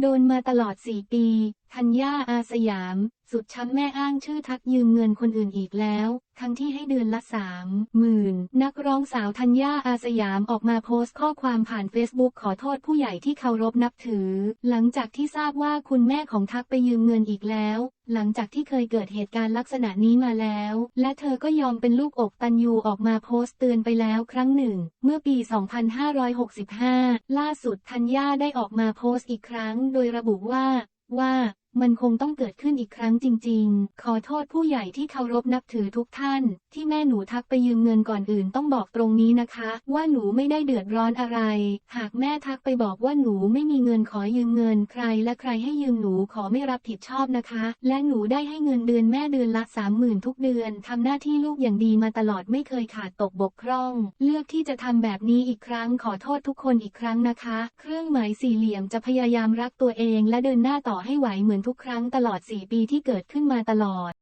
โดนมาตลอด 4 ปีธัญญาอาสยาม สุดช้ำแม่อ้างชื่อทักยืมเงินคนอื่นอีกแล้ว ทั้งที่ให้เดือนละสามหมื่นนักร้องสาวธัญญาอาสยามออกมาโพสต์ข้อความผ่านเฟซบุ๊กขอโทษผู้ใหญ่ที่เคารพนับถือ หลังจากที่ทราบว่าคุณแม่ของทักไปยืมเงินอีกแล้ว หลังจากที่เคยเกิดเหตุการณ์ลักษณะนี้มาแล้ว และเธอก็ยอมเป็นลูกอกตันยูออกมาโพสต์เตือนไปแล้วครั้งหนึ่ง เมื่อปี 2565 ล่าสุดธัญญาได้ออกมาโพสต์อีกครั้ง โดยระบุว่าว่า มันคงต้องเกิดขึ้นอีกครั้งจริง ๆ ขอโทษผู้ใหญ่ที่เคารพนับถือทุกท่าน ที่แม่หนูทักไปยืมเงินก่อนอื่นต้องบอกตรงนี้นะคะ ว่าหนูไม่ได้เดือดร้อนอะไร หากแม่ทักไปบอกว่าหนูไม่มีเงินขอยืมเงินใครและใครให้ยืมหนูขอไม่รับผิดชอบนะคะ และหนูได้ให้เงินเดือนแม่เดือนละสามหมื่นทุกเดือนทำหน้าที่ลูกอย่างดีมาตลอดไม่เคยขาดตกบกพร่อง เลือกที่จะทำแบบนี้อีกครั้งขอโทษทุกคนอีกครั้งนะคะ เครื่องหมายสี่เหลี่ยมจะพยายามรักตัวเองและเดินหน้าต่อให้ไหวเหมือนทุกครั้งตลอด 4 ปีที่เกิดขึ้นมาตลอด